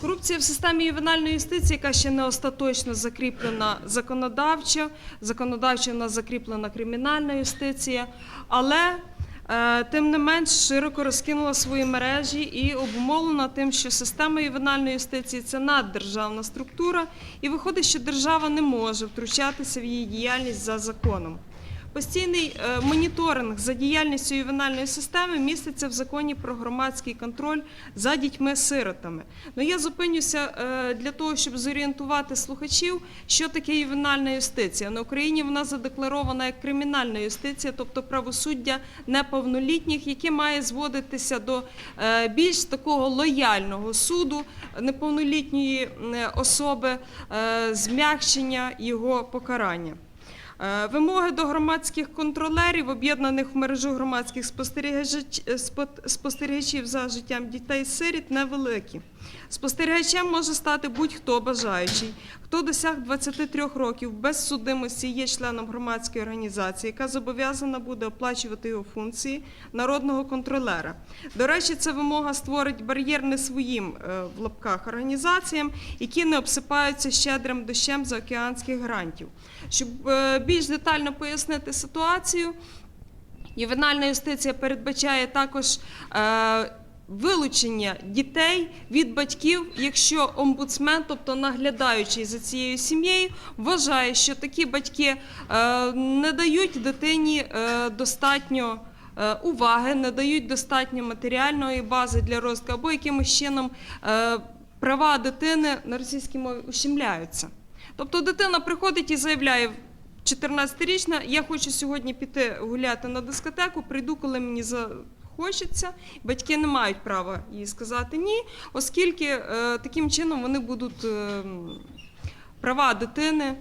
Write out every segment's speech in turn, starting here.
Корупція в системі ювенальної юстиції, яка ще не остаточно закріплена законодавчо, законодавчо в закріплена кримінальна юстиція, але е, тим не менш широко розкинула свої мережі і обумовлена тим, що система ювенальної юстиції це наддержавна структура, і виходить, що держава не може втручатися в її діяльність за законом. Постійний е, моніторинг за діяльністю ювенальної системи міститься в законі про громадський контроль за дітьми-сиротами. Ну я зупинюся е, для того, щоб зорієнтувати слухачів, що таке ювенальна юстиція. На Україні вона задекларована як кримінальна юстиція, тобто правосуддя неповнолітніх, яке має зводитися до е, більш такого лояльного суду неповнолітньої особи, змягчення його покарання. Е, Вимоги до громадських контролерів, об'єднаних в мережу громадських спостерігач- спостерігачів за життям дітей-сиріт, невеликі. Спостерігачем може стати будь-хто бажаючий, хто досяг 23 років без судимості є членом громадської організації, яка зобов'язана буде оплачувати його функції народного контролера. До речі, ця вимога створить бар'єр не своїм е, в лапках організаціям, які не обсипаються щедрим дощем заокеанських грантів. Щоб е, більш детально пояснити ситуацію, ювенальна юстиція передбачає також е, вилучення дітей від батьків, якщо омбудсмен, тобто наглядаючий за цією сім'єю, вважає, що такі батьки е, не дають дитині е, достатньо. е, Уваги не дають достатньо матеріальної бази для розвитку, або якимось чином права дитини на російській мові ущемляються. Тобто дитина приходить і заявляє 14-річна, я хочу сьогодні піти гуляти на дискотеку, прийду, коли мені захочеться. Батьки не мають права їй сказати ні, оскільки е, таким чином вони будуть е, права дитини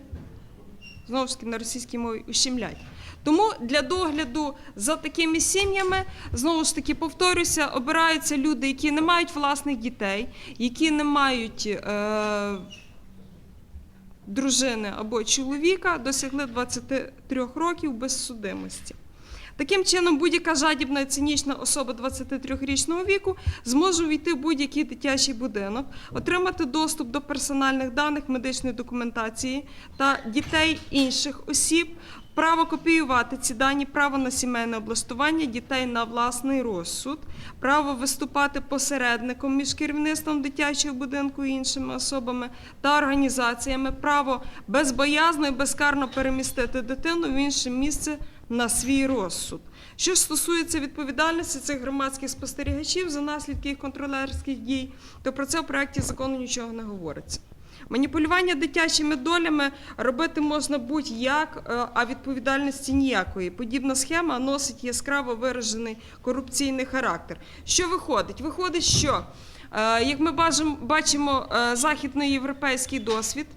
знову ж таки на російській мові ущемлять. Тому для догляду за такими сім'ями, знову ж таки, повторюся, обираються люди, які не мають власних дітей, які не мають е, дружини або чоловіка, досягли 23 років без судимості. Таким чином, будь-яка жадібна і цинічна особа 23-річного віку зможе увійти в будь-який дитячий будинок, отримати доступ до персональних даних медичної документації та дітей інших осіб, право копіювати ці дані, право на сімейне облаштування дітей на власний розсуд, право виступати посередником між керівництвом дитячого будинку і іншими особами та організаціями, право безбоязно і безкарно перемістити дитину в інше місце на свій розсуд. Що стосується відповідальності цих громадських спостерігачів за наслідки їх контролерських дій, то про це в проєкті закону нічого не говориться. Маніпулювання дитячими долями робити можна будь-як, е, а відповідальності ніякої. Подібна схема носить яскраво виражений корупційний характер. Що виходить? Виходить, що е, як ми бачимо, бачимо е, західноєвропейський досвід.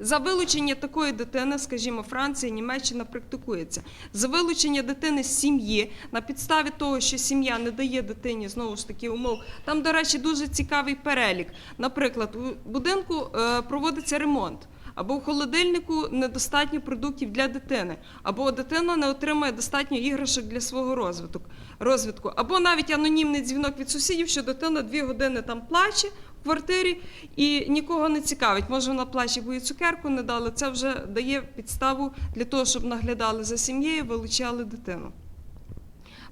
За вилучення такої дитини, скажімо, Франція, Німеччина практикується. За вилучення дитини з сім'ї на підставі того, що сім'я не дає дитині знову ж таки умов. Там, до речі, дуже цікавий перелік. Наприклад, у будинку е, проводиться ремонт. Або в холодильнику недостатньо продуктів для дитини, або дитина не отримує достатньо іграшок для свого розвитку, розвитку, або навіть анонімний дзвінок від сусідів, що дитина дві години там плаче квартирі і нікого не цікавить. Може, вона плаче, бо цукерку не дали. Це вже дає підставу для того, щоб наглядали за сім'єю, вилучали дитину.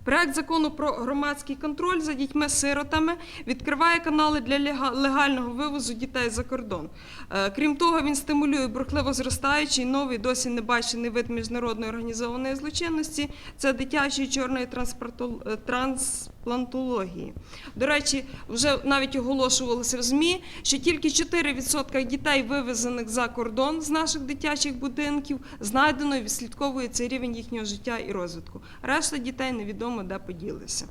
Проект закону про громадський контроль за дітьми-сиротами відкриває канали для легального вивозу дітей за кордон. Е, Крім того, він стимулює бурхливо зростаючий новий, досі не бачений вид міжнародної організованої злочинності. Це дитячої чорної транспорту- е, трансплантології. До речі, вже навіть оголошувалося в ЗМІ, що тільки 4% дітей, вивезених за кордон з наших дитячих будинків, знайдено і відслідковується рівень їхнього життя і розвитку. Решта дітей невідомо де поділися.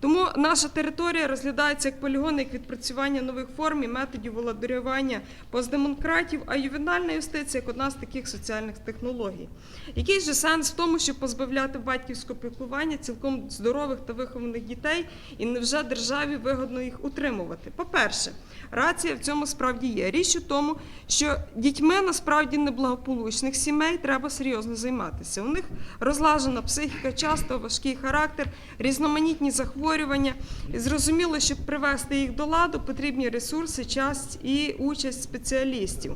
Тому наша територія розглядається як полігон, як відпрацювання нових форм і методів володарювання постдемократів, а ювенальна юстиція як одна з таких соціальних технологій. Який же сенс в тому, щоб позбавляти батьківського піклування цілком здорових та вихованих дітей, і невже державі вигодно їх утримувати? По-перше, рація в цьому справді є. Річ у тому, що дітьми насправді неблагополучних сімей треба серйозно займатися. У них розлажена психіка, часто важкий характер, різноманітні захворювання. І зрозуміло, щоб привести їх до ладу, потрібні ресурси, час і участь спеціалістів.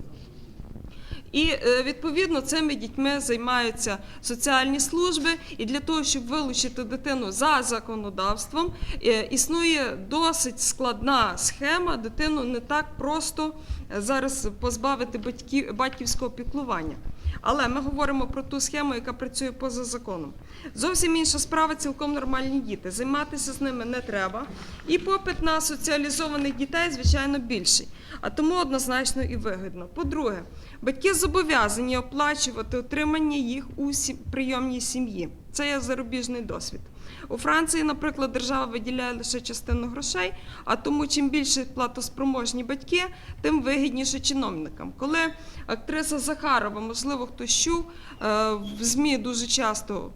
І е, відповідно цими дітьми займаються соціальні служби. І для того, щоб вилучити дитину за законодавством, е, існує досить складна схема. Дитину не так просто е, зараз позбавити батьків батьківського піклування. Але ми говоримо про ту схему, яка працює поза законом. Зовсім інша справа, цілком нормальні діти. Займатися з ними не треба. І попит на соціалізованих дітей, звичайно, більший. А тому однозначно і вигідно. По-друге, батьки зобов'язані оплачувати отримання їх у прийомній сім'ї. Це є зарубіжний досвід. У Франції, наприклад, держава виділяє лише частину грошей, а тому чим більше платоспроможні батьки, тим вигідніше чиновникам. Коли актриса Захарова, можливо, хтось чув, е, в ЗМІ дуже часто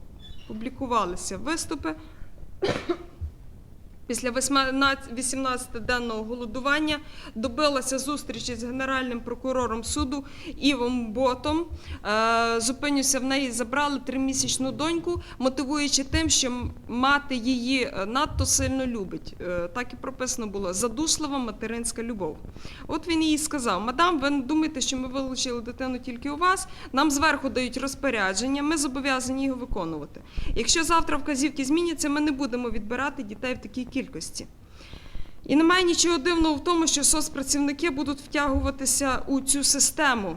публікувалися виступи. Після 18-денного голодування добилася зустрічі з генеральним прокурором суду Івом Ботом. Е, Зупинюся в неї, забрали тримісячну доньку, мотивуючи тим, що мати її е, надто сильно любить. Е, Так і прописано було задушлива материнська любов. От він їй сказав: Мадам, ви не думаєте, що ми вилучили дитину тільки у вас? Нам зверху дають розпорядження, ми зобов'язані його виконувати. Якщо завтра вказівки зміняться, ми не будемо відбирати дітей в такій кількості. І немає нічого дивного в тому, що соцпрацівники будуть втягуватися у цю систему.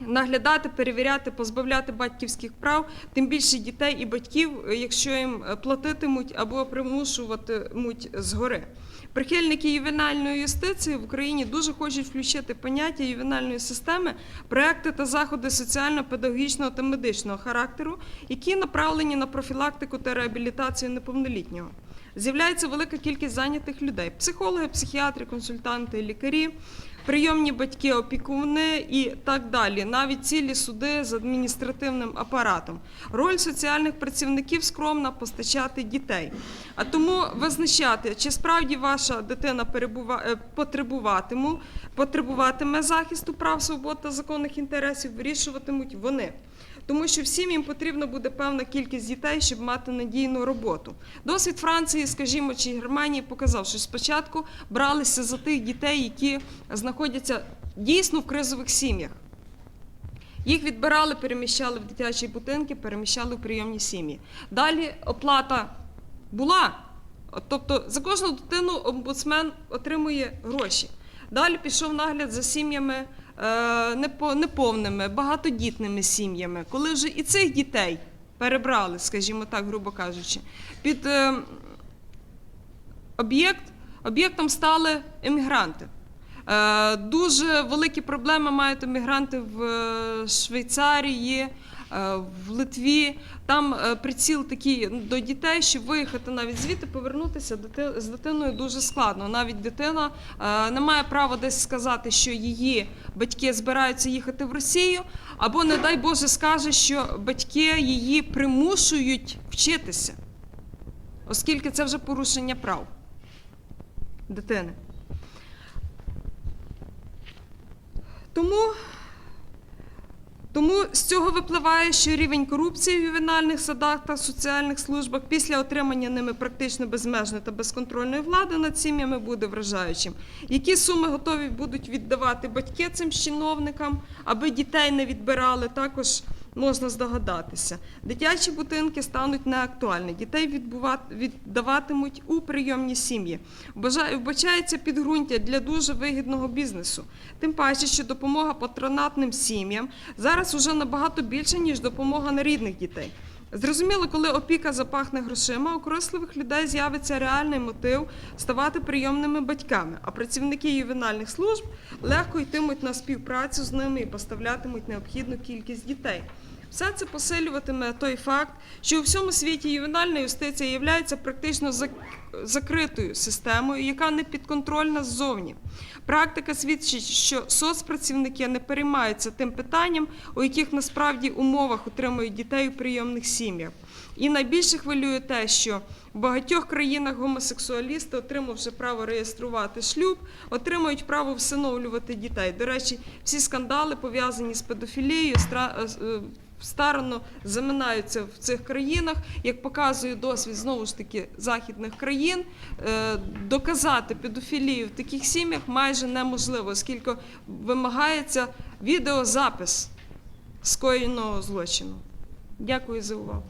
Наглядати, перевіряти, позбавляти батьківських прав, тим більше дітей і батьків, якщо їм платитимуть або примушуватимуть згори. Прихильники ювенальної юстиції в Україні дуже хочуть включити поняття ювенальної системи, проекти та заходи соціально-педагогічного та медичного характеру, які направлені на профілактику та реабілітацію неповнолітнього. З'являється велика кількість зайнятих людей: психологи, психіатри, консультанти, лікарі, прийомні батьки, опікуни і так далі. Навіть цілі суди з адміністративним апаратом. Роль соціальних працівників скромна постачати дітей. А тому визначати, чи справді ваша дитина е, потребуватиму, потребуватиме захисту прав, свобод та законних інтересів, вирішуватимуть вони. Тому що всім їм потрібна буде певна кількість дітей, щоб мати надійну роботу. Досвід Франції, скажімо, чи Германії показав, що спочатку бралися за тих дітей, які знаходяться дійсно в кризових сім'ях. Їх відбирали, переміщали в дитячі будинки, переміщали в прийомні сім'ї. Далі оплата була. Тобто за кожну дитину омбудсмен отримує гроші. Далі пішов нагляд за сім'ями е, неповними, багатодітними сім'ями, коли вже і цих дітей перебрали, скажімо так, грубо кажучи, під е, об'єкт, об'єктом стали емігранти. Е, Дуже великі проблеми мають емігранти в е, Швейцарії, е, в Литві. Там приціл такий до дітей, щоб виїхати навіть звідти, повернутися з дитиною дуже складно. Навіть дитина не має права десь сказати, що її батьки збираються їхати в Росію, або, не дай Боже, скаже, що батьки її примушують вчитися, оскільки це вже порушення прав дитини. Тому, тому з цього випливає, що рівень корупції в ювенальних садах та соціальних службах після отримання ними практично безмежної та безконтрольної влади над сім'ями буде вражаючим. Які суми готові будуть віддавати батьки цим чиновникам, аби дітей не відбирали, також можна здогадатися. Дитячі будинки стануть неактуальні. Дітей віддаватимуть у прийомні сім'ї. Вбачається підґрунтя для дуже вигідного бізнесу. Тим паче, що допомога патронатним сім'ям зараз уже набагато більше, ніж допомога на рідних дітей. Зрозуміло, коли опіка запахне грошима, у корисливих людей з'явиться реальний мотив ставати прийомними батьками, а працівники ювенальних служб легко йтимуть на співпрацю з ними і поставлятимуть необхідну кількість дітей. Все це посилюватиме той факт, що у всьому світі ювенальна юстиція є практично закритою системою, яка не підконтрольна ззовні. Практика свідчить, що соцпрацівники не переймаються тим питанням, у яких насправді умовах утримують дітей у прийомних сім'ях. І найбільше хвилює те, що в багатьох країнах гомосексуалісти, отримавши право реєструвати шлюб, отримують право всиновлювати дітей. До речі, всі скандали пов'язані з педофілією, е, старано заминаються в цих країнах. Як показує досвід знову ж таки західних країн, е, доказати педофілію в таких сім'ях майже неможливо, оскільки вимагається відеозапис скоєного злочину. Дякую за увагу.